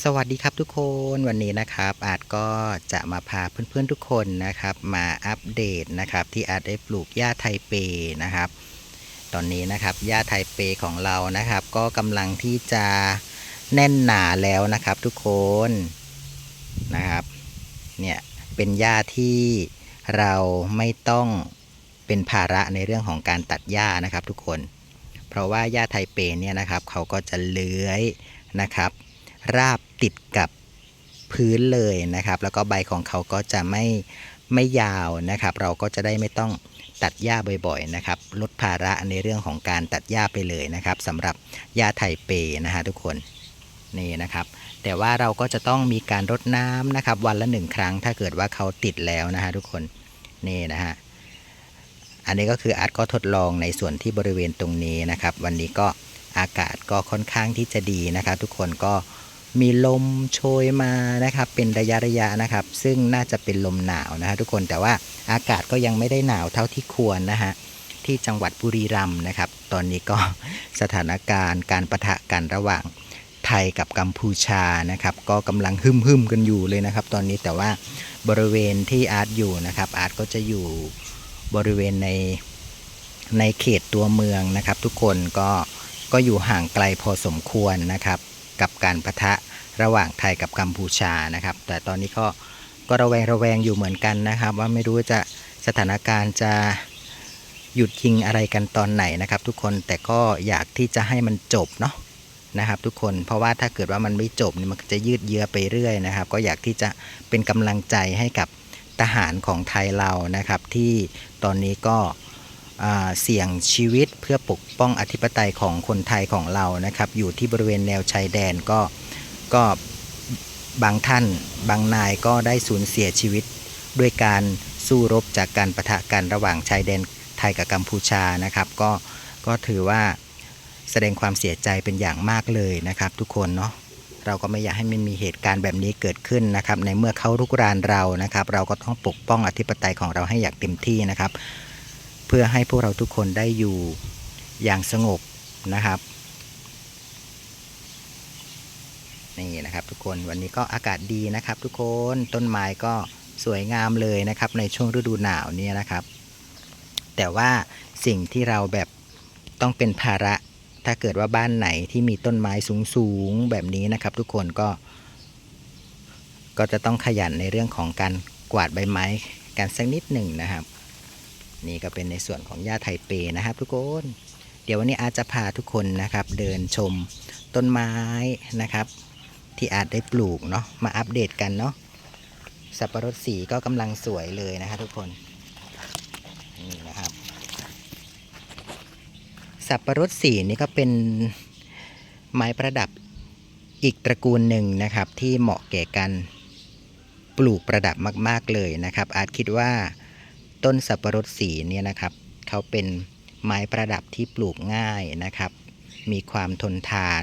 สวัสดีครับทุกคนวันนี้นะครับอาจก็จะมาพาเพื่อนๆทุกคนนะครับมาอัปเดตนะครับที่อาจได้ปลูกหญ้าไทเปนะครับ ตอนนี้นะครับหญ้าไทเปของเรานะครับ ก็กำลังที่จะแน่นหนาแล้วนะครับทุกคนนะครับเนี่ยเป็นหญ้าที่เราไม่ต้องเป็นภาระในเรื่องของการตัดหญ้านะครับทุกคน เพราะว่าหญ้าไทเปเนี่ยนะครับเขาก็จะเลื้อยนะครับ ราบติดกับพื้นเลยนะครับ แล้วก็ใบของเขาก็จะไม่ไม่ยาวนะครับ เราก็จะได้ไม่ต้องตัดหญ้าบ่อยๆนะครับ ลดภาระในเรื่องของการตัดหญ้าไปเลยนะครับสำหรับหญ้าไทเปนะฮะทุกคนนี่นะครับ แต่ว่าเราก็จะต้องมีการรดน้ำนะครับ วันละหนึ่งครั้งถ้าเกิดว่าเขาติดแล้วนะฮะทุกคนนี่นะฮะอันนี้ก็คืออาร์ตก็ทดลองในส่วนที่บริเวณตรงนี้นะครับ วันนี้ก็อากาศก็ค่อนข้างที่จะดีนะครับ ทุกคนก็ มีลมโชยมานะครับ เป็นระยะระยะนะครับ ซึ่งน่าจะเป็นลมหนาวนะฮะทุกคนแต่ว่าอากาศก็ยังไม่ได้หนาวเท่าที่ควรนะฮะที่จังหวัดบุรีรัมย์นะครับ ตอนนี้ก็สถานการณ์การประทะกันระหว่างไทยกับกัมพูชานะครับ ก็กำลังหึมหึมๆกันอยู่เลยนะครับ ตอนนี้แต่ว่าบริเวณที่อาร์ตอยู่นะครับ อาร์ตก็จะอยู่บริเวณในในเขตตัวเมืองนะครับ ทุกคนก็ก็อยู่ห่างไกลพอสมควรนะครับ กับการประทะ ระหว่างไทยกับกัมพูชานะครับ แต่ตอนนี้ก็ก็ระแวงระแวงอยู่เหมือนกันนะครับ ว่าไม่รู้จะสถานการณ์จะหยุดยิงอะไรกันตอนไหนนะครับ ทุกคนแต่ก็อยากที่จะให้มันจบเนาะนะครับ ทุกคนเพราะว่าถ้าเกิดว่ามันไม่จบมันจะยืดเยื้อไปเรื่อยนะครับ ก็อยากที่จะเป็นกำลังใจให้กับทหารของไทยเรานะครับ ที่ตอนนี้ก็เสี่ยงชีวิตเพื่อปกป้องอธิปไตยของคนไทยของเรานะครับ อยู่ที่บริเวณแนวชายแดนก็ ก็บางท่านบางนายก็ได้สูญเสียชีวิต ด้วยการสู้รบจากการประทะกันระหว่างชายแดนไทยกับกัมพูชานะครับ ก็ก็ถือว่าแสดงความเสียใจเป็นอย่างมากเลยนะครับ ทุกคนเนาะเราก็ไม่อยากให้มันมีเหตุการณ์แบบนี้เกิดขึ้นนะครับ ในเมื่อเขารุกรานเรานะครับ เราก็ต้องปกป้องอธิปไตยของเราให้อย่างเต็มที่นะครับ เพื่อให้พวกเราทุกคนได้อยู่อย่างสงบนะครับ นี่นะครับ ทุกคนวันนี้ก็อากาศดีนะครับ ทุกคนต้นไม้ก็สวยงามเลยนะครับ ในช่วงฤดูหนาวเนี่ยนะครับ แต่ว่าสิ่งที่เราแบบต้องเป็นภาระ ถ้าเกิดว่าบ้านไหนที่มีต้นไม้สูงๆแบบนี้นะครับ ทุกคนก็ ก็จะต้องขยันในเรื่องของการกวาดใบไม้กันสักนิดหนึ่งนะครับ นี่ก็เป็นในส่วนของหญ้าไทเปนะครับ ทุกคนเดี๋ยววันนี้อาจจะพาทุกคนนะครับ เดินชมต้นไม้นะครับ ที่อาจได้ปลูกเนาะมาอัปเดตกันเนาะสับปะรดสีก็กำลังสวยเลยนะครับทุกคนนี่นะครับ สับปะรดสีนี่ก็เป็นไม้ประดับอีกตระกูลหนึ่งนะครับ ที่เหมาะแก่การปลูกประดับมาก ๆเลยนะครับ อาจคิดว่าต้นสับปะรดสีเนี่ยนะครับเขาเป็นไม้ประดับที่ปลูกง่ายนะครับ มีความทนทาน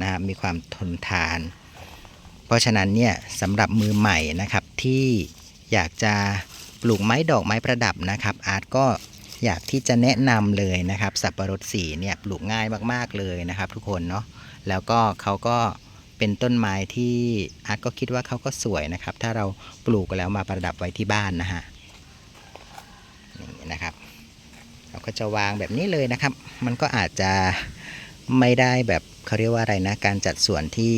นะครับมีความทนทาน เพราะฉะนั้นเนี่ยสำหรับมือใหม่นะครับที่อยากจะปลูกไม้ดอกไม้ประดับนะครับ อาร์ตก็อยากที่จะแนะนำเลยนะครับสับปะรดสีเนี่ยปลูกง่ายมากๆเลยนะครับ ทุกคนเนาะแล้วก็เขาก็เป็นต้นไม้ที่อาร์ตก็คิดว่าเขาก็สวยนะครับ ถ้าเราปลูกแล้วมาประดับไว้ที่บ้านนะฮะนี่นะครับเราก็จะวางแบบนี้เลยนะครับ มันก็อาจจะไม่ได้แบบ เขาเรียกว่าอะไรนะการจัดสวนที่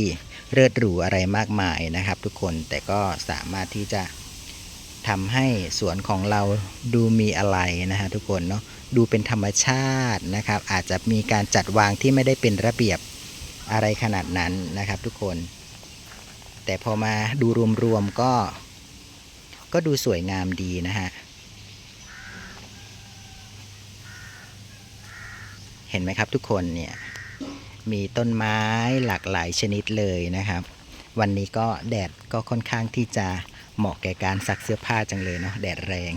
เลิศหรูอะไรมากมายนะครับ ทุกคนแต่ก็สามารถที่จะทำให้สวนของเราดูมีอะไรนะฮะทุกคนเนาะดูเป็นธรรมชาตินะครับ อาจจะมีการจัดวางที่ไม่ได้เป็นระเบียบอะไรขนาดนั้นนะครับ ทุกคน แต่พอมาดูรวมๆก็ ก็ดูสวยงามดีนะฮะเห็นไหมครับทุกคนเนี่ย มีต้นไม้หลากหลายชนิดเลยนะครับ วันนี้ก็แดดก็ค่อนข้างที่จะเหมาะแก่การซักเสื้อผ้าจังเลยเนาะแดดแรง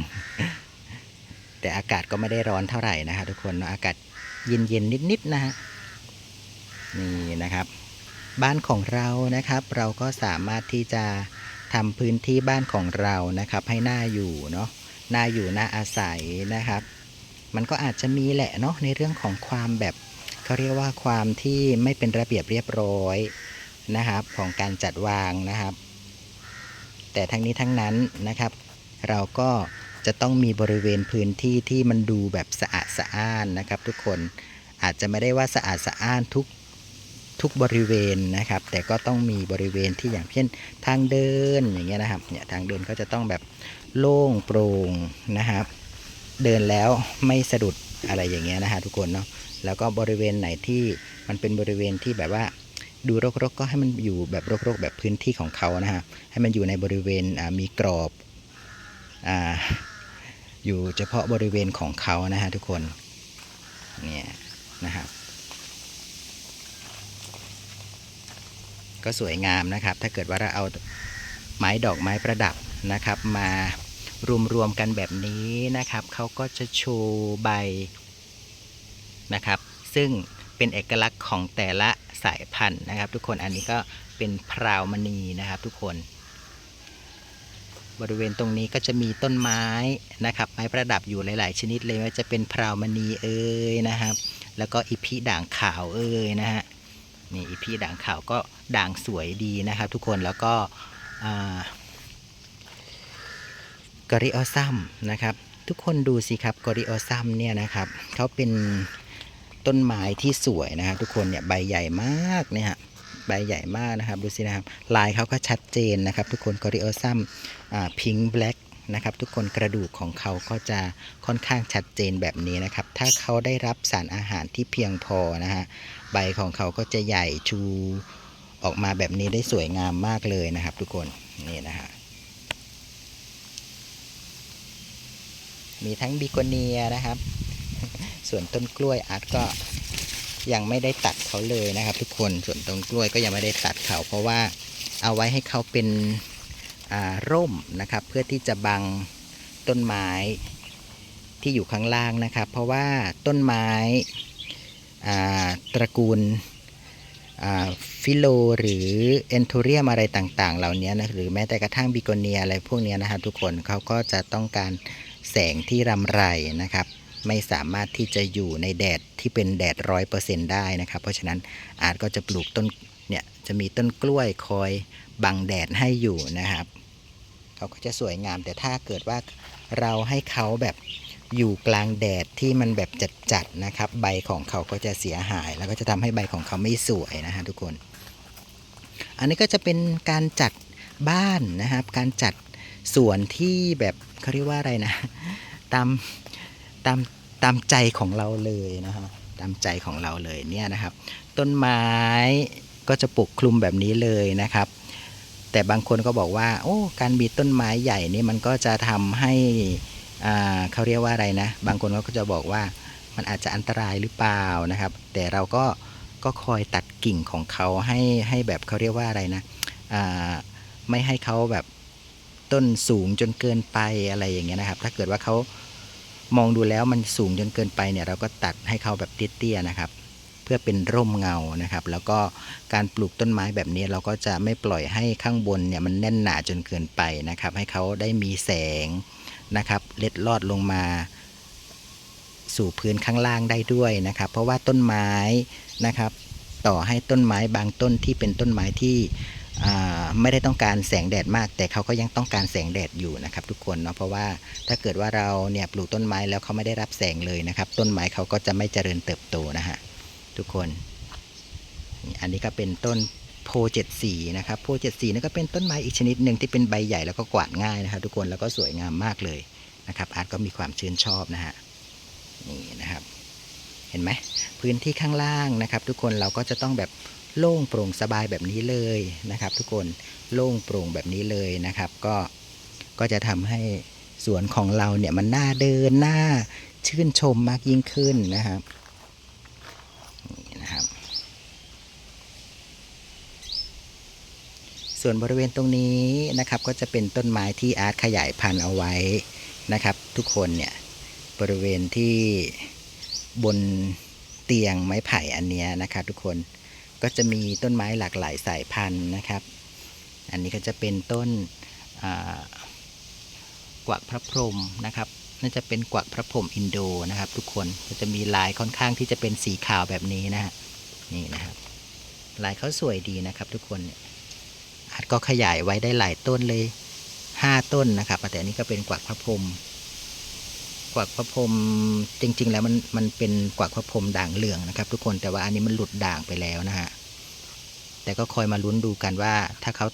แต่อากาศก็ไม่ได้ร้อนเท่าไหร่นะครับทุกคนเนาะอากาศเย็นๆนิดๆนะฮะนี่นะครับ บ้านของเรานะครับ เราก็สามารถที่จะทำพื้นที่บ้านของเรานะครับ ให้หน่าอยู่เนาะน่าอยู่น่าอาศัยนะครับ มันก็อาจจะมีแหละเนาะในเรื่องของความแบบ เขาเรียกว่าความที่ไม่เป็นระเบียบเรียบร้อยนะครับของการจัดวางนะครับ แต่ทั้งนี้ทั้งนั้นนะครับ เราก็จะต้องมีบริเวณพื้นที่ที่มันดูแบบสะอาดสะอ้านนะครับ ทุกคนอาจจะไม่ได้ว่าสะอาดสะอ้านทุกทุกบริเวณนะครับ แต่ก็ต้องมีบริเวณที่อย่างเช่นทางเดินอย่างเงี้ยนะครับเนี่ยทางเดินก็จะต้องแบบโล่งโปร่งนะครับ เดินแล้วไม่สะดุดอะไรอย่างเงี้ยนะฮะทุกคนเนาะ แล้วก็บริเวณไหนที่มันเป็นบริเวณที่แบบว่าดูรกๆก็ให้มันอยู่แบบรกๆ แบบพื้นที่ของเขานะฮะให้มันอยู่ในบริเวณมีกรอบออยู่เฉพาะบริเวณของเขานะฮะทุกคนเนี่ยนะครับก็สวยงามนะครับ ถ้าเกิดว่าเราเอาไม้ดอกไม้ประดับนะครับ มารวมๆกันแบบนี้นะครับเขาก็จะโชว์ใบ นะครับ ซึ่งเป็นเอกลักษณ์ของแต่ละสายพันธุ์นะครับ ทุกคนอันนี้ก็เป็นพราวมณีนะครับ ทุกคน บริเวณตรงนี้ก็จะมีต้นไม้นะครับ ไม้ประดับอยู่หลาย ๆ ชนิดเลยว่าจะเป็นพราวมณีเอ้ยนะครับ แล้วก็อีพีด่างขาวเอ้ยนะฮะนี่อีพีด่างขาวก็ด่างสวยดีนะครับ ทุกคนแล้วก็กอริออซัมนะครับ ทุกคนดูสิครับกอริออซัมเนี่ยนะครับเขาเป็น ต้นไม้ที่สวยนะครับทุกคนเนี่ยใบใหญ่มากเนี่ยฮะใบใหญ่มากนะครับดูสินะครับลายเขาก็ชัดเจนนะครับ ทุกคนกอริออซัมพิงค์แบล็กนะครับทุกคนกระดูกของเขาก็จะค่อนข้างชัดเจนแบบนี้นะครับ ถ้าเขาได้รับสารอาหารที่เพียงพอนะฮะใบของเขาก็จะใหญ่ชูออกมาแบบนี้ได้สวยงามมากเลยนะครับ ทุกคนนี่นะฮะมีทั้งบิโกเนียนะครับ ส่วนต้นกล้วยอาร์ตก็ยังไม่ได้ตัดเขาเลยนะครับ ทุกคนส่วนต้นกล้วยก็ยังไม่ได้ตัดเขาเพราะว่าเอาไว้ให้เขาเป็นร่มนะครับ เพื่อที่จะบังต้นไม้ที่อยู่ข้างล่างนะครับ เพราะว่าต้นไม้ตระกูลฟิโลหรือเอนโทเรียมอะไรต่าง ๆ เหล่านี้นะหรือแม้แต่กระทั่งบิโกเนียอะไรพวกนี้นะครับทุกคนเขาก็จะต้องการแสงที่รำไรนะครับ ไม่สามารถที่จะอยู่ในแดดที่เป็นแดดร้อยเปอร์เซ็นได้นะครับ เพราะฉะนั้นอาจก็จะปลูกต้นเนี่ยจะมีต้นกล้วยคอยบังแดดให้อยู่นะครับเขาก็จะสวยงามแต่ถ้าเกิดว่าเราให้เขาแบบอยู่กลางแดดที่มันแบบจัดๆนะครับ ใบของเขาก็จะเสียหาย แล้วก็จะทำให้ใบของเขาไม่สวยนะฮะทุกคน อันนี้ก็จะเป็นการจัดบ้านนะครับ การจัดสวนที่แบบเขาเรียกว่าอะไรนะ ตามตาม ตามใจของเราเลยนะฮะตามใจของเราเลยเนี่ยนะครับ ต้นไม้ก็จะปกคลุมแบบนี้เลยนะครับ แต่บางคนก็บอกว่า โอ้ การมีต้นไม้ใหญ่นี่มันก็จะทำให้อ่าเขาเรียกว่าอะไรนะ บางคนก็จะบอกว่ามันอาจจะอันตรายหรือเปล่านะครับ แต่เราก็ก็คอยตัดกิ่งของเขาให้ให้แบบเขาเรียกว่าอะไรนะอ่าไม่ให้เขาแบบต้นสูงจนเกินไปอะไรอย่างเงี้ยนะครับ ถ้าเกิดว่าเขา มองดูแล้วมันสูงจนเกินไปเนี่ยเราก็ตัดให้เขาแบบเตี้ยๆนะครับ เพื่อเป็นร่มเงานะครับ แล้วก็การปลูกต้นไม้แบบนี้เราก็จะไม่ปล่อยให้ข้างบนเนี่ยมันแน่นหนาจนเกินไปนะครับ ให้เขาได้มีแสงนะครับ เล็ดลอดลงมา สู่พื้นข้างล่างได้ด้วยนะครับ เพราะว่าต้นไม้นะครับ ต่อให้ต้นไม้บางต้นที่เป็นต้นไม้ที่ ไม่ได้ต้องการแสงแดดมาก แต่เขาก็ยังต้องการแสงแดดอยู่นะครับ ทุกคนเนาะเพราะว่าถ้าเกิดว่าเราเนี่ยปลูกต้นไม้แล้วเขาไม่ได้รับแสงเลยนะครับ ต้นไม้เขาก็จะไม่เจริญเติบโตนะฮะทุกคน อันนี้ก็เป็นต้นโพเจ็ดสีนะครับโพเจ็ดสีนี่ก็เป็นต้นไม้อีกชนิดหนึ่งที่เป็นใบใหญ่แล้วก็กวาดง่ายนะครับ ทุกคนแล้วก็สวยงามมากเลยนะครับอาร์ตก็มีความชื่นชอบนะฮะนี่นะครับ เห็นไหมพื้นที่ข้างล่างนะครับ ทุกคนเราก็จะต้องแบบ โล่งโปร่งสบายแบบนี้เลยนะครับ ทุกคนโล่งโปร่งแบบนี้เลยนะครับ ก็ก็จะทำให้สวนของเราเนี่ยมันน่าเดินน่าชื่นชมมากยิ่งขึ้นนะครับนี่นะครับ ส่วนบริเวณตรงนี้นะครับ ก็จะเป็นต้นไม้ที่อาร์ตขยายพันธุ์เอาไว้นะครับ ทุกคนเนี่ยบริเวณที่บนเตียงไม้ไผ่อันนี้นะครับ ทุกคน ก็จะมีต้นไม้หลากหลายสายพันธุ์นะครับ อันนี้ก็จะเป็นต้นกวักพระพรหมนะครับน่าจะเป็นกวักพระพรหมอินโดนะครับ ทุกคนก็จะมีลายค่อนข้างที่จะเป็นสีขาวแบบนี้นะฮะนี่นะครับ ลายเขาสวยดีนะครับ ทุกคนเนี่ยอาจก็ขยายไว้ได้หลายต้นเลยห้าต้นนะครับแต่อันนี้ก็เป็นกวักพระพรหม กวักพระพรมจริง ๆ แล้วมันมันเป็นกวักพระพรมด่างเหลืองนะครับ ทุกคนแต่ว่าอันนี้มันหลุดด่างไปแล้วนะฮะแต่ก็คอยมาลุ้นดูกันว่า ถ้าเขา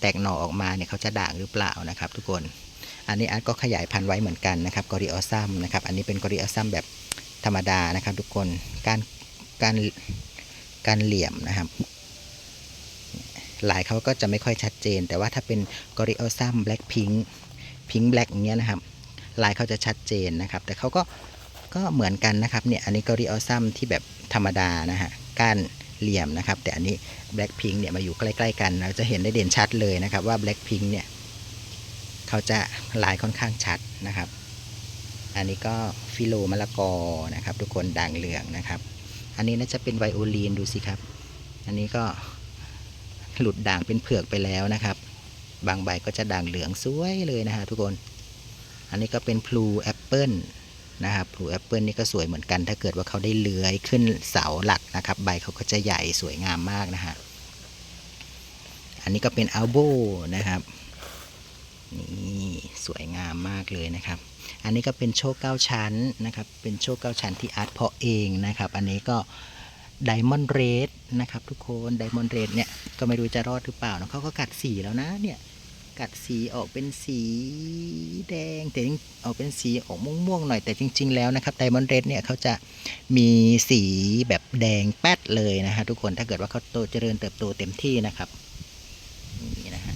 แตกหน่อออกมาเนี่ยเขาจะด่างหรือเปล่านะครับ ทุกคน อันนี้อาร์ตก็ขยายพันธุ์ไว้เหมือนกันนะครับกอริออซัมนะครับ อันนี้เป็นกอริออซัมแบบธรรมดานะครับ ทุกคนการการการเหลี่ยมนะครับลายเขาก็จะไม่ค่อยชัดเจน แต่ว่าถ้าเป็นกอริออซัมแบล็กพิงค์พิงค์แบล็กอย่างเงี้ยนะครับ ลายเขาจะชัดเจนนะครับ แต่เขาก็ก็เหมือนกันนะครับเนี่ยอันนี้กอริออซัมที่แบบธรรมดานะฮะก้านเหลี่ยมนะครับ แต่อันนี้แบล็กพิงค์เนี่ยมาอยู่ใกล้ ๆ กันเราจะเห็นได้เด่นชัดเลยนะครับว่าแบล็กพิงค์เนี่ยเขาจะลายค่อนข้างชัดนะครับ อันนี้ก็ฟิโลมะละกอนะครับ ทุกคนด่างเหลืองนะครับ อันนี้น่าจะเป็นไวโอลีนดูสิครับ อันนี้ก็หลุดด่างเป็นเผือกไปแล้วนะครับ บางใบก็จะด่างเหลืองสวยเลยนะฮะทุกคน อันนี้ก็เป็นพลูแอปเปิลนะครับพลูแอปเปิลนี่ก็สวยเหมือนกัน ถ้าเกิดว่าเขาได้เลื้อยขึ้นเสาหลักนะครับ ใบเขาก็จะใหญ่สวยงามมากนะฮะ อันนี้ก็เป็นอัลโบนะครับนี่สวยงามมากเลยนะครับ อันนี้ก็เป็นโชคเก้าชั้นนะครับ เป็นโชคเก้าชั้นที่อาร์ตเพาะเองนะครับ อันนี้ก็ไดมอนด์เรดนะครับทุกคนไดมอนด์เรดเนี่ยก็ไม่รู้จะรอดหรือเปล่านะเขาก็กัดสีแล้วนะเนี่ย กัดสีออกเป็นสีแดงแต่จริงออกเป็นสีออกม่วงๆหน่อยแต่จริง ๆ แล้วนะครับไดมอนด์เรดเนี่ยเขาจะมีสีแบบแดงแป๊ดเลยนะฮะทุกคนถ้าเกิดว่าเขาโตเจริญเติบโตเต็มที่นะครับนี่นะฮะ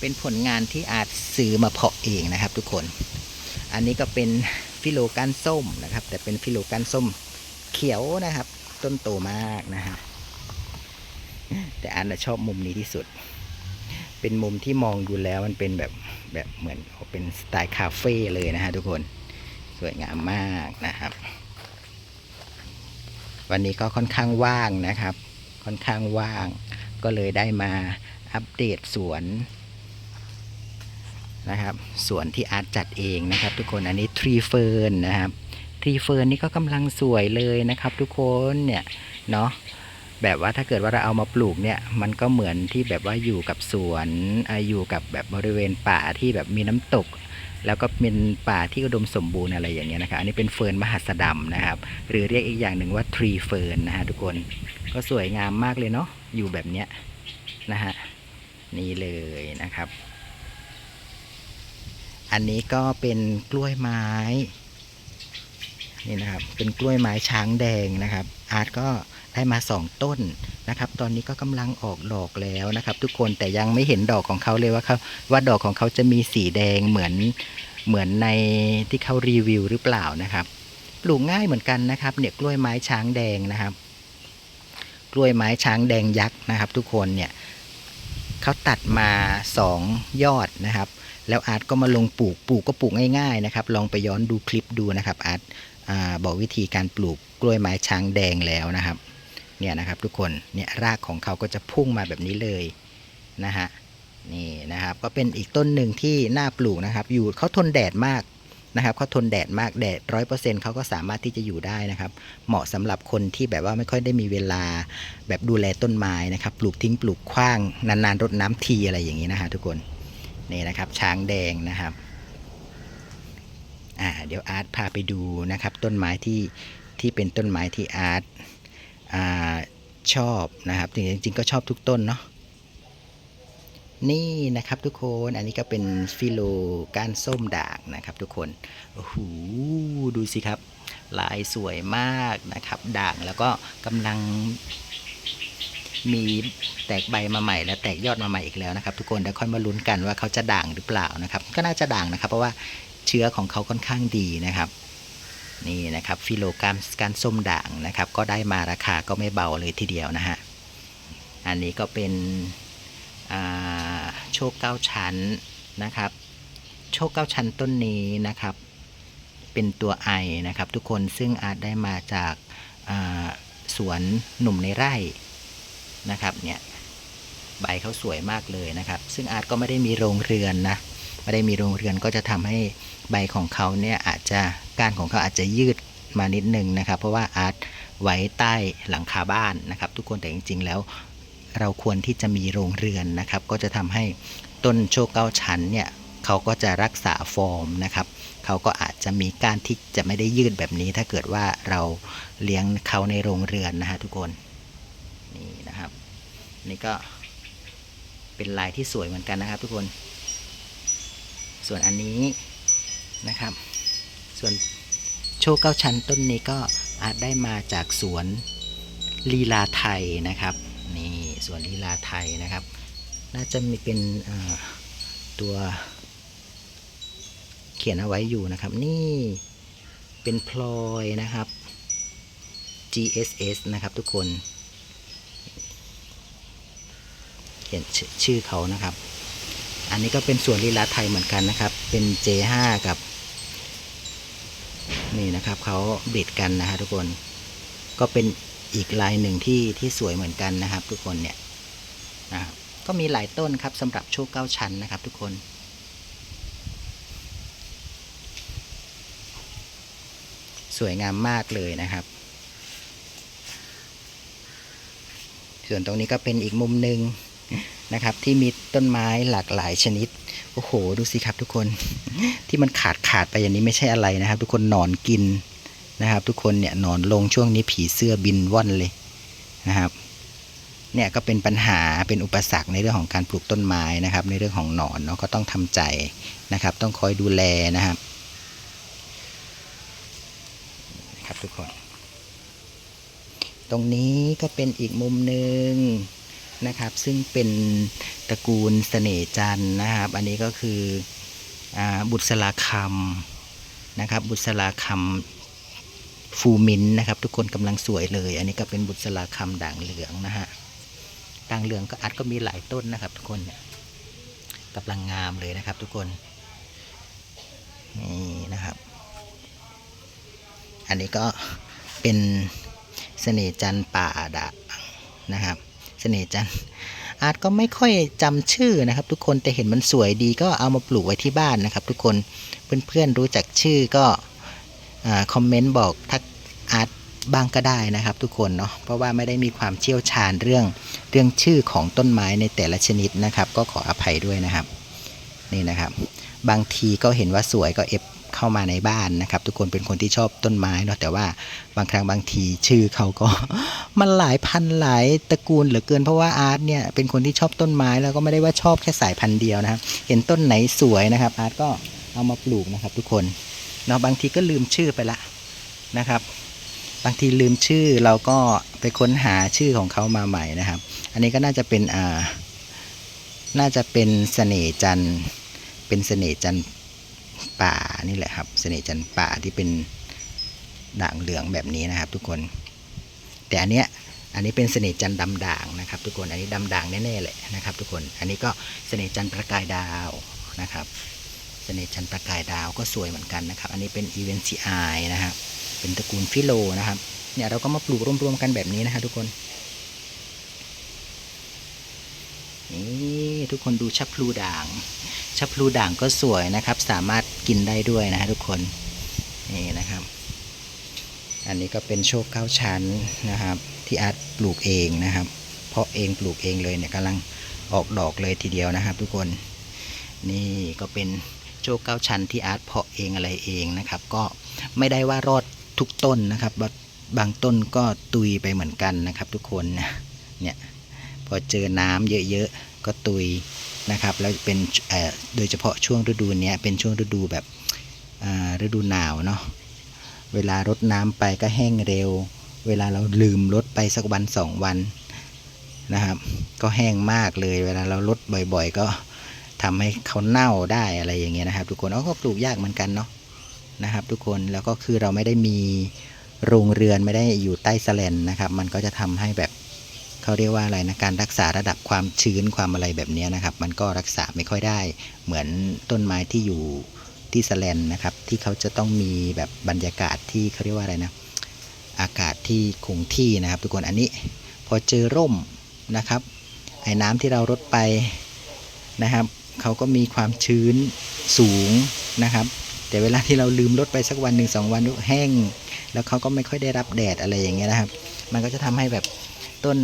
เป็นผลงานที่อาจซื้อมาเพาะเองนะครับ ทุกคน อันนี้ก็เป็นฟิโลก้านส้มนะครับ แต่เป็นฟิโลก้านส้มเขียวนะครับ ต้นโตมากนะฮะแต่อันน่ะชอบมุมนี้ที่สุด เป็นมุมที่มองดูแล้วมันเป็นแบบแบบเหมือนเป็นสไตล์คาเฟ่เลยนะฮะทุกคนสวยงามมากนะครับ วันนี้ก็ค่อนข้างว่างนะครับ ค่อนข้างว่าง ก็เลยได้มาอัปเดตสวนนะครับสวนที่อาร์ตจัดเองนะครับ ทุกคนอันนี้ทรีเฟิร์นนะครับทรีเฟิร์นนี่ก็กำลังสวยเลยนะครับ ทุกคนเนี่ยเนาะ แบบว่าถ้าเกิดว่าเราเอามาปลูกเนี่ยมันก็เหมือนที่แบบว่าอยู่กับสวนอยู่กับแบบบริเวณป่าที่แบบมีน้ำตก แล้วก็เป็นป่าที่อุดมสมบูรณ์อะไรอย่างเงี้ยนะครับอันนี้เป็นเฟิร์นมหัสดำนะครับ หรือเรียกอีกอย่างหนึ่งว่าทรีเฟิร์นนะฮะทุกคนก็สวยงามมากเลยเนาะอยู่แบบเนี้ยนะฮะนี่เลยนะครับ อันนี้ก็เป็นกล้วยไม้ นี่นะครับ เป็นกล้วยไม้ช้างแดงนะครับ อาร์ตก็ได้มาสองต้นนะครับ ตอนนี้ก็กำลังออกดอกแล้วนะครับ ทุกคนแต่ยังไม่เห็นดอกของเขาเลยว่าเขาว่าดอกของเขาจะมีสีแดงเหมือนเหมือนในที่เขารีวิวหรือเปล่านะครับปลูกง่ายเหมือนกันนะครับ เนี่ยกล้วยไม้ช้างแดงนะครับ กล้วยไม้ช้างแดงยักษ์นะครับ ทุกคนเนี่ยเขาตัดมาสองยอดนะครับแล้วอาร์ตก็มาลงปลูก ปลูกก็ปลูกง่ายๆนะครับ ลองไปย้อนดูคลิปดูนะครับอาร์ต บอกวิธีการปลูกกล้วยไม้ช้างแดงแล้วนะครับ เนี่ยนะครับทุกคนเนี่ยรากของเขาก็จะพุ่งมาแบบนี้เลยนะฮะนี่นะครับก็เป็นอีกต้นหนึ่งที่น่าปลูกนะครับ อยู่เขาทนแดดมากนะครับเขาทนแดดมากแดดร้อยเปอร์เซ็นต์เขาก็สามารถที่จะอยู่ได้นะครับ เหมาะสำหรับคนที่แบบว่าไม่ค่อยได้มีเวลาแบบดูแลต้นไม้นะครับ ปลูกทิ้งปลูกขว้างนานๆรดน้ำทีอะไรอย่างนี้นะฮะทุกคนนี่นะครับช้างแดงนะครับ อ่าเดี๋ยวอาร์ตพาไปดูนะครับ ต้นไม้ที่ที่เป็นต้นไม้ที่อาร์ตอ่าชอบนะครับจริงๆก็ชอบทุกต้นเนาะนี่นะครับทุกคนอันนี้ก็เป็นฟิโลก้านส้มด่างนะครับทุกคนโอ้โหดูสิครับ ลายสวยมากนะครับ ด่างแล้วก็กำลังมีแตกใบมาใหม่และแตกยอดมาใหม่อีกแล้วนะครับ ทุกคนเดี๋ยวค่อยมาลุ้นกันว่าเขาจะด่างหรือเปล่านะครับ ก็น่าจะด่างนะครับ เพราะว่า เชื้อของเขาค่อนข้างดีนะครับ นี่นะครับฟิโลกรามการส้มด่างนะครับ ก็ได้มาราคาก็ไม่เบาเลยทีเดียวนะฮะ อันนี้ก็เป็นโชคเก้าชั้นนะครับ โชคเก้าชั้นต้นนี้นะครับ เป็นตัวไอนะครับ ทุกคนซึ่งอาจได้มาจากาสวนหนุ่มในไร่นะครับเนี่ยใบเขาสวยมากเลยนะครับ ซึ่งอาร์ตก็ไม่ได้มีโรงเรือนนะ ไม่ได้มีโรงเรือนก็จะทำให้ใบของเขาเนี่ยอาจจะก้านของเขาอาจจะยืดมานิดนึงนะครับ เพราะว่าอาร์ตไว้ใต้หลังคาบ้านนะครับ ทุกคนแต่จริง ๆ แล้ว เราควรที่จะมีโรงเรือนนะครับ ก็จะทำให้ต้นโชคเก้าชั้นเนี่ยเขาก็จะรักษาฟอร์มนะครับเขาก็อาจจะมีก้ารที่จะไม่ได้ยืดแบบนี้ ถ้าเกิดว่าเราเลี้ยงเขาในโรงเรือนนะฮะทุกคนนี่นะครับ นี่ก็เป็นลายที่สวยเหมือนกันนะครับทุกคน ส่วนอันนี้นะครับ ส่วนโชคเก้าชั้นต้นนี้ก็อาจได้มาจากสวนลีลาไทยนะครับนี่สวนลีลาไทยนะครับ น่าจะมีเป็นตัวเขียนเอาไว้อยู่นะครับ นี่เป็นพลอยนะครับ GSS นะครับทุกคน เขียนชชื่อเขานะครับ อันนี้ก็เป็นส่วนลีลาไทยเหมือนกันนะครับ เป็น J5 กับ นี่นะครับเขาบิดกันนะฮะทุกคน ก็เป็นอีกลายหนึ่งที่ที่สวยเหมือนกันนะครับ ทุกคนเนี่ยนะครับก็มีหลายต้นครับสำหรับโชคเก้าชั้นนะครับ ทุกคนสวยงามมากเลยนะครับ ส่วนตรงนี้ก็เป็นอีกมุมหนึ่ง นะครับ ที่มีต้นไม้หลากหลายชนิด โอ้โห ดูสิครับทุกคนที่มันขาดขาดไปอย่างนี้ไม่ใช่อะไรนะครับ ทุกคนนอนกินนะครับ ทุกคนเนี่ยนอนลงช่วงนี้ผีเสื้อบินว่อนเลยนะครับเนี่ยก็เป็นปัญหาเป็นอุปสรรคในเรื่องของการปลูกต้นไม้นะครับ ในเรื่องของหนอนเนาะก็ต้องทำใจนะครับ ต้องคอยดูแลนะครับครับทุกคน ตรงนี้ก็เป็นอีกมุมหนึ่ง นะครับ ซึ่งเป็นตระกูลเสน่จันนะครับ อันนี้ก็คืออบุษราคำนะครับ บุษราคำฟูมินนะครับ ทุกคนกำลังสวยเลย อันนี้ก็เป็นบุษราคำด่างเหลืองนะฮะด่างเหลืองก็อาจก็มีหลายต้นนะครับ ทุกคนกำลังงามเลยนะครับ ทุกคนนี่นะครับ อันนี้ก็เป็นเสน่จันป่าดะนะครับ สน่ห์จันทร์อาจก็ไม่ค่อยจำชื่อนะครับ ทุกคนแต่เห็นมันสวยดีก็เอามาปลูกไว้ที่บ้านนะครับ ทุกคนเพื่อนๆรู้จักชื่อก็คอมเมนต์บอกทักอาร์ตบ้างก็ได้นะครับ ทุกคนเนาะเพราะว่าไม่ได้มีความเชี่ยวชาญเรื่องเรื่องชื่อของต้นไม้ในแต่ละชนิดนะครับ ก็ขออภัยด้วยนะครับ นี่นะครับ บางทีก็เห็นว่าสวยก็เอฟ เข้ามาในบ้านนะครับ ทุกคนเป็นคนที่ชอบต้นไม้เนาะแต่ว่าบางครั้งบางทีชื่อเขาก็มันหลายพันหลายตระกูลเหลือเกินเพราะว่าอาร์ตเนี่ยเป็นคนที่ชอบต้นไม้แล้วก็ไม่ได้ว่าชอบแค่สายพันธุ์เดียวนะครับ เห็นต้นไหนสวยนะครับ อาร์ตก็เอามาปลูกนะครับ ทุกคนเนาะบางทีก็ลืมชื่อไปละนะครับ บางทีลืมชื่อเราก็ไปค้นหาชื่อของเขามาใหม่นะครับ อันนี้ก็น่าจะเป็นอ่าน่าจะเป็นเสน่ห์จันเป็นเสน่ห์จัน ป่านี่แหละครับ เสน่ห์จันป่าที่เป็นด่างเหลืองแบบนี้นะครับ ทุกคน แต่อันเนี้ยอันนี้เป็นเสน่ห์จันทร์ดำด่างนะครับ ทุกคนอันนี้ดำด่างแน่ๆเลยนะครับ ทุกคนอันนี้ก็เสน่ห์จันประกายดาวนะครับเสน่ห์จันประกายดาวก็สวยเหมือนกันนะครับ อันนี้เป็นอีเวนซีไอนะครับเป็นตระกูลฟิโลนะครับเนี่ยเราก็มาปลูกรวมๆกันแบบนี้นะครับทุกคนนี่ ทุกคนดูชับพลูด่างชับพลูด่างก็สวยนะครับ สามารถกินได้ด้วยนะฮะทุกคนนี่นะครับ อันนี้ก็เป็นโชคเก้าชั้นนะครับ ที่อาร์ตปลูกเองนะครับ เพราะเองปลูกเองเลยเนี่ยกำลังออกดอกเลยทีเดียวนะครับ ทุกคนนี่ก็เป็นโชคเก้าชั้นที่อาร์ตเพาะเองอะไรเองนะครับ ก็ไม่ได้ว่ารอดทุกต้นนะครับบางต้นก็ตุยไปเหมือนกันนะครับ ทุกคนเนี่ย พอเจอน้ำเยอะๆก็ตุยนะครับแล้วเป็นโดยเฉพาะช่วงฤดูนี้เป็นช่วงฤดูแบบฤดูหนาวเนาะเวลารดน้ำไปก็แห้งเร็ว เวลาเราลืมรดไปสักวันสองวันนะครับ ก็แห้งมากเลยเวลาเรารดบ่อยๆ ก็ทำให้เขาเน่าได้อะไรอย่างเงี้ยนะครับ ทุกคนเอาก็ปลูกยากเหมือนกันเนาะนะครับ ทุกคนแล้วก็คือเราไม่ได้มีโรงเรือนไม่ได้อยู่ใต้สแลนนะครับ มันก็จะทำให้แบบ เขาเรียกว่าอะไรนะการรักษาระดับความชื้นความอะไรแบบนี้นะครับ มันก็รักษาไม่ค่อยได้ เหมือนต้นไม้ที่อยู่ที่แสแลนนะครับ ที่เขาจะต้องมีแบบบรรยากาศที่เขาเรียกว่าอะไรนะอากาศที่คงที่นะครับ ทุกคนอันนี้พอเจอร่มนะครับไอ้น้ำที่เรารดไปนะครับเขาก็มีความชื้นสูงนะครับ แต่เวลาที่เราลืมรดไปสักวันหนึ่งสองวันแห้ง แล้วเขาก็ไม่ค่อยได้รับแดดอะไรอย่างเงี้ยนะครับ มันก็จะทำให้แบบต้น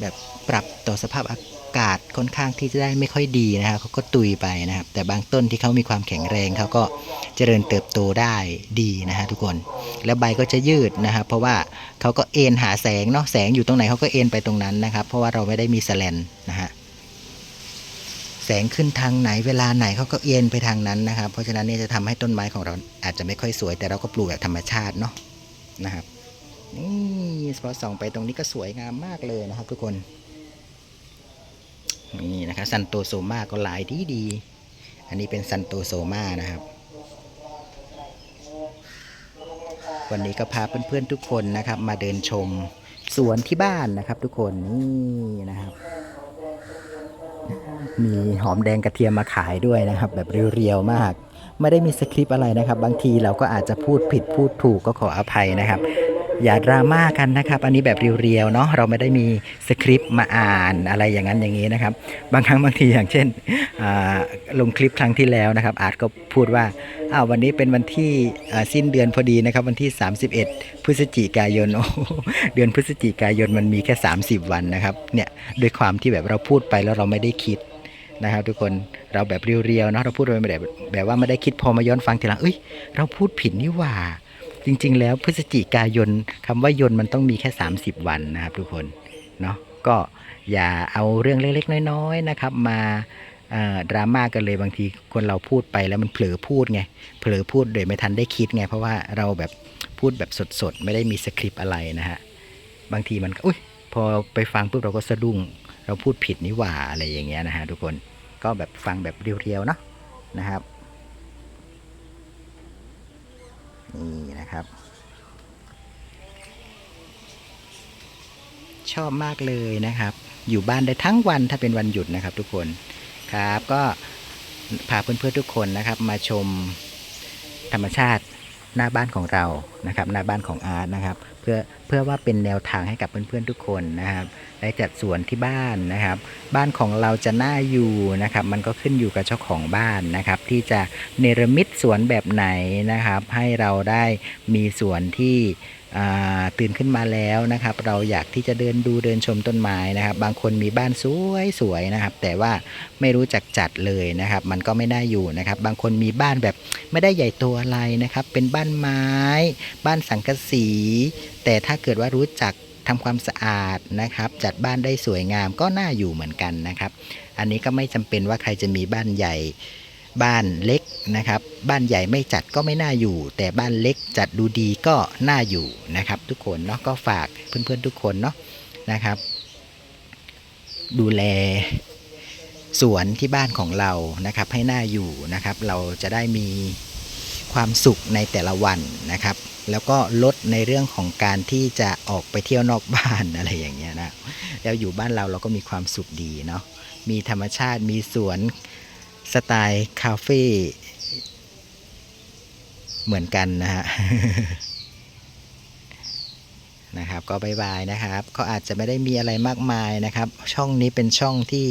แบบปรับต่อสภาพอากาศค่อนข้างที่จะได้ไม่ค่อยดีนะครับเขาก็ตุยไปนะครับ แต่บางต้นที่เขามีความแข็งแรงเขาก็เจริญเติบโตได้ดีนะฮะทุกคน แล้วใบก็จะยืดนะครับ เพราะว่าเขาก็เอ็นหาแสงเนาะแสงอยู่ตรงไหนเขาก็เอ็นไปตรงนั้นนะครับ เพราะว่าเราไม่ได้มีแสแลนนะฮะแสงขึ้นทางไหนเวลาไหนเขาก็เอ็นไปทางนั้นนะครับ เพราะฉะนั้นเนี่ยจะทำให้ต้นไม้ของเราอาจจะไม่ค่อยสวย แต่เราก็ปลูกแบบธรรมชาติเนาะนะครับนี่ พอส่องไปตรงนี้ก็สวยงามมากเลยนะครับ ทุกคนนี่นะครับซันโตโซมาก็หลายดีดี อันนี้เป็นซันโตโซมานะครับ วันนี้ก็พาเพื่อนๆทุกคนนะครับ มาเดินชมสวนที่บ้านนะครับ ทุกคนนี่นะครับ มีหอมแดงกระเทียมมาขายด้วยนะครับ แบบเรียวๆมาก ไม่ได้มีสคริปต์อะไรนะครับ บางทีเราก็อาจจะพูดผิดพูดถูกก็ขออภัยนะครับ อย่าดราม่ากันนะครับ อันนี้แบบเรียวๆเนาะเราไม่ได้มีสคริปต์มาอ่านอะไรอย่างนั้นอย่างนี้นะครับ บางครั้งบางทีอย่างเช่นลงคลิปครั้งที่แล้วนะครับ อาจก็พูดว่าอ้าววันนี้เป็นวันที่สิ้นเดือนพอดีนะครับ วันที่ 31 พฤศจิกายนโอ้เดือนพฤศจิกายนมันมีแค่ 30 วันนะครับเนี่ยด้วยความที่แบบเราพูดไปแล้วเราไม่ได้คิดนะครับทุกคนเราแบบเรียวๆเนาะเราพูดไปไม่ได้แบบว่าไม่ได้คิดพอมาย้อนฟังทีหลังเอ้ยเราพูดผิดนี่หว่า จริง ๆ แล้วพฤศจิกายนคำว่ายน์มันต้องมีแค่ 30 วันนะครับทุกคนเนาะก็อย่าเอาเรื่องเล็กๆ น้อยๆนะครับมาดราม่ากันเลยบางทีคนเราพูดไปแล้วมันเผลอพูดไงเผลอพูดโดยไม่ทันได้คิดไง เพราะว่าเราแบบพูดแบบสดๆ ไม่ได้มีสคริปต์อะไรนะฮะบางทีมันอุ้ยพอไปฟังปุ๊บเราก็สะดุ้ง เราพูดผิดนี่หว่าอะไรอย่างเงี้ยนะฮะทุกคนก็แบบฟังแบบเรียวๆเนาะนะครับ นี่นะครับ ชอบมากเลยนะครับ อยู่บ้านได้ทั้งวันถ้าเป็นวันหยุดนะครับทุกคนครับก็พาเพื่อนๆทุกคนนะครับ มาชมธรรมชาติ หน้าบ้านของเรานะครับหน้าบ้านของอาร์ตนะครับ เพื่อเพื่อว่าเป็นแนวทางให้กับเพื่อนๆทุกคนนะครับได้จัดสวนที่บ้านนะครับ บ้านของเราจะน่าอยู่นะครับ มันก็ขึ้นอยู่กับเจ้าของบ้านนะครับ ที่จะเนรมิตสวนแบบไหนนะครับ ให้เราได้มีสวนที่ ตื่นขึ้นมาแล้วนะครับ เราอยากที่จะเดินดูเดินชมต้นไม้นะครับ บางคนมีบ้านสวยสวยๆนะครับ แต่ว่าไม่รู้จักจัดเลยนะครับ มันก็ไม่น่าอยู่นะครับ บางคนมีบ้านแบบไม่ได้ใหญ่โตอะไรนะครับ เป็นบ้านไม้ บ้านสังกะสี แต่ถ้าเกิดว่ารู้จักทำความสะอาดนะครับ จัดบ้านได้สวยงามก็น่าอยู่เหมือนกันนะครับ อันนี้ก็ไม่จำเป็นว่าใครจะมีบ้านใหญ่ บ้านเล็กนะครับ บ้านใหญ่ไม่จัดก็ไม่น่าอยู่ แต่บ้านเล็กจัดดูดีก็น่าอยู่นะครับ ทุกคนเนาะก็ฝากเพื่อนๆทุกคนเนาะนะครับ ดูแลสวนที่บ้านของเรานะครับ ให้น่าอยู่นะครับ เราจะได้มีความสุขในแต่ละวันนะครับ แล้วก็ลดในเรื่องของการที่จะออกไปเที่ยวนอกบ้านอะไรอย่างเงี้ยนะแล้วอยู่บ้านเราเราก็มีความสุขดีเนาะมีธรรมชาติมีสวน สไตล์คาเฟ่เหมือนกันนะฮะ นะครับ ก็บายบายนะครับ ก็อาจจะไม่ได้มีอะไรมากมายนะครับ ช่องนี้เป็นช่องที่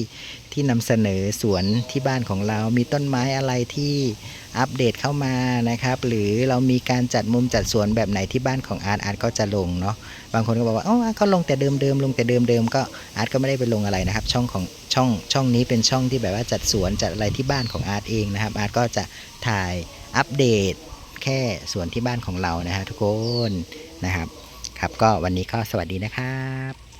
ที่นำเสนอสวนที่บ้านของเรา มีต้นไม้อะไรที่อัปเดตเข้ามานะครับ หรือเรามีการจัดมุมจัดสวนแบบไหนที่บ้านของอาร์ตอาร์ตก็จะลงเนาะบางคนก็บอกว่าอ๋ออาลงแต่เดิมเดิมๆลงแต่เดิมเดิมๆก็อาร์ตก็ไม่ได้ไปลงอะไรนะครับ ช่องของช่องช่องนี้เป็นช่องที่แบบว่าจัดสวนจัดอะไรที่บ้านของอาร์ตเองนะครับ อาร์ตก็จะถ่ายอัปเดตแค่สวนที่บ้านของเรานะฮะทุกคนนะครับ ครับ ก็วันนี้ก็สวัสดีนะครับ